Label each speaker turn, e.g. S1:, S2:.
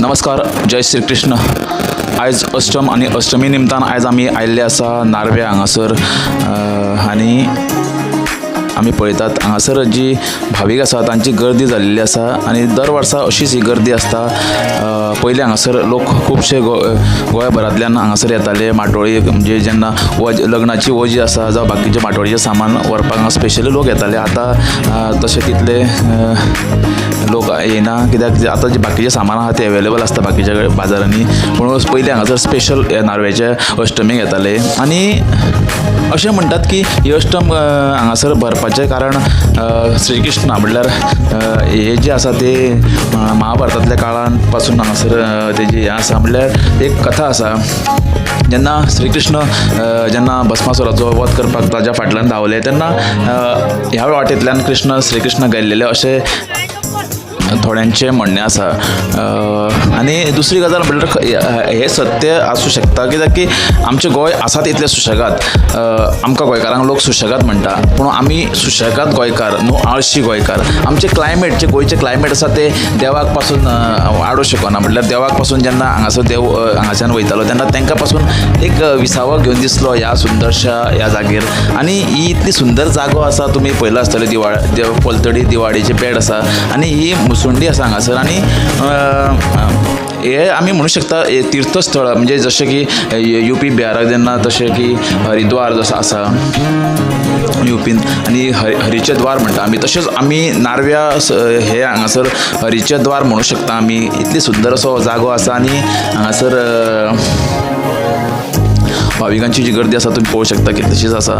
S1: नमस्कार जय श्री कृष्ण आयज अष्टम आनी अष्टमी निमतान आयज आमी आयिल्ले आसा नार्वे हांगासर आनी आमी पळयतात हांगासर जी भावीक आसा तांची गर्दी जाल्ली आसा आनी दर वर्सा अशीच ही गर्दी आसता पयलीं हांगासर लोक खुबशे गो गोंयभरांतल्यान हांगासर येताले माटोळी म्हणजे जेन्ना वज लग्नाची वजी आसा जावं बाकीचें माटोळीचें सामान व्हरपाक हांगा स्पेशली लोक येताले आतां तशें तितले लोक येना कित्याक आतां जे बाकीचे सामान आहा ते अवेलेबल आसता बाकीच्या बाजारांनी. पूण पयलीं हांगासर स्पेशल नारवेचे अष्टमीक येताले आनी अशें म्हणटात की ही अष्टम हांगासर भरपाचें कारण श्रीकृष्णा श्री कृष्ण म्हणल्यार हे जे आसा ते महाभारतांतल्या काळानपासून हांगासर तेजी हें आसा म्हणल्यार एक कथा आसा. जेन्ना श्री कृष्ण जेन्ना भस्मासुराचो वध करपाक ताच्या फाटल्यान धांवले तेन्ना ह्या वाटेंतल्यान कृष्ण श्री कृष्ण गेल्लेले अशें थोड्यांचें म्हणणें आसा आनी दुसरी गजाल म्हणल्यार हें सत्य आसूं शकता कित्याक की आमचें गोंय आसात इतलें सुशेगाद आमकां गोंयकारांक लोक सुशेगाद म्हणटा. पूण आमी सुशेगाद गोंयकार न्हू आळशी गोंयकार. आमचें क्लायमेट जे गोंयचें क्लायमेट आसा ते देवाकपासून अ, शकना. म्हणल्यार देवाकपासून जेन्ना हांगासर देव हांगाच्यान वयतालो तेन्ना तांकां पासून एक विसावो घेवन दिसलो ह्या सुंदरशा ह्या जागेर. आनी ही इतली सुंदर जागो आसा तुमी पयलो आसतले दिवाळ देव पलतडी दिवाळीचे पेड आसा. आनी ही सुंडी आसा हांगासर आनी हे आमी म्हणू शकता हे तीर्थस्थळ म्हणजे जशें की यू पी बिहाराक जेन्ना जशें की हरिद्वार जसो आसा युपीन आनी हरि हरीचे द्वार म्हणटा आमी तशेंच आमी नारव्या हे हांगासर हरीचे द्वार म्हणू शकता आमी इतली सुंदर असो जागो आसा आनी हांगासर भाविकांची जी गर्दी आसा तुमी पळोवंक शकता की तशीच आसा